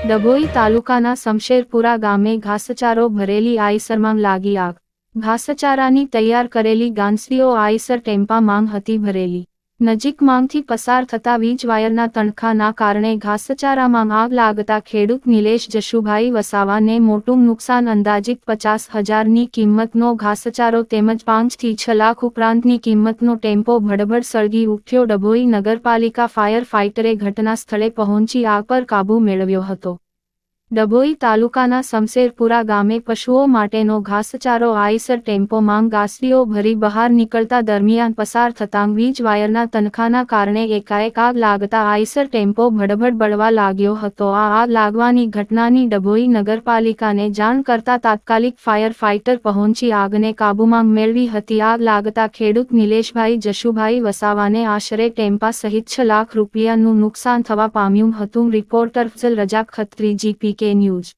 ડભોઈ તાલુકાના શમશેરપુરા ગામે ઘાસચારો ભરેલી આઈસરમાં લાગી આગ. ઘાસચારાની તૈયાર કરેલી ગાંસડીઓ આઈસર ટેમ્પા માંગ હતી ભરેલી. નજીક માંગથી પસાર થતા વીજ વાયરના તણખાના કારણે ઘાસચારામાં આગ લાગતા ખેડૂત નિલેશ જશુભાઈ વસાવાને મોટું નુકસાન અંદાજિત પચાસ હજારની કિંમતનો ઘાસચારો તેમજ પાંચથી છ લાખ ઉપરાંતની કિંમતનો ટેમ્પો ભડભડ સળગી ઉઠ્યો ડભોઈ નગરપાલિકા ફાયર ફાઇટરે ઘટના સ્થળે પહોંચી આગ પર કાબૂ મેળવ્યો હતો. ડભોઈ તાલુકાના સમસેરપુરા ગામે પશુઓ માટેનો ઘાસચારો આઈસર ટેમ્પોમાં ગાસડીઓ ભરી બહાર નીકળતા દરમિયાન પસાર થતાં વીજ વાયરના તનખાના કારણે એકાએક આગ લાગતા આઈસર ટેમ્પો ભડભડ બળવા લાગ્યો હતો. આ આગ લાગવાની ઘટનાની ડભોઈ નગરપાલિકાને જાણ કરતા તાત્કાલિક ફાયર ફાઇટર પહોંચી આગને કાબૂમાં મેળવી હતી. આગ લાગતા ખેડૂત નિલેશભાઈ જશુભાઈ વસાવાને આશરે ટેમ્પા સહિત છ લાખ રૂપિયાનું નુકસાન થવા પામ્યું હતું. રિપોર્ટર ફજલ રજા ખત્રી, જીપી Knews.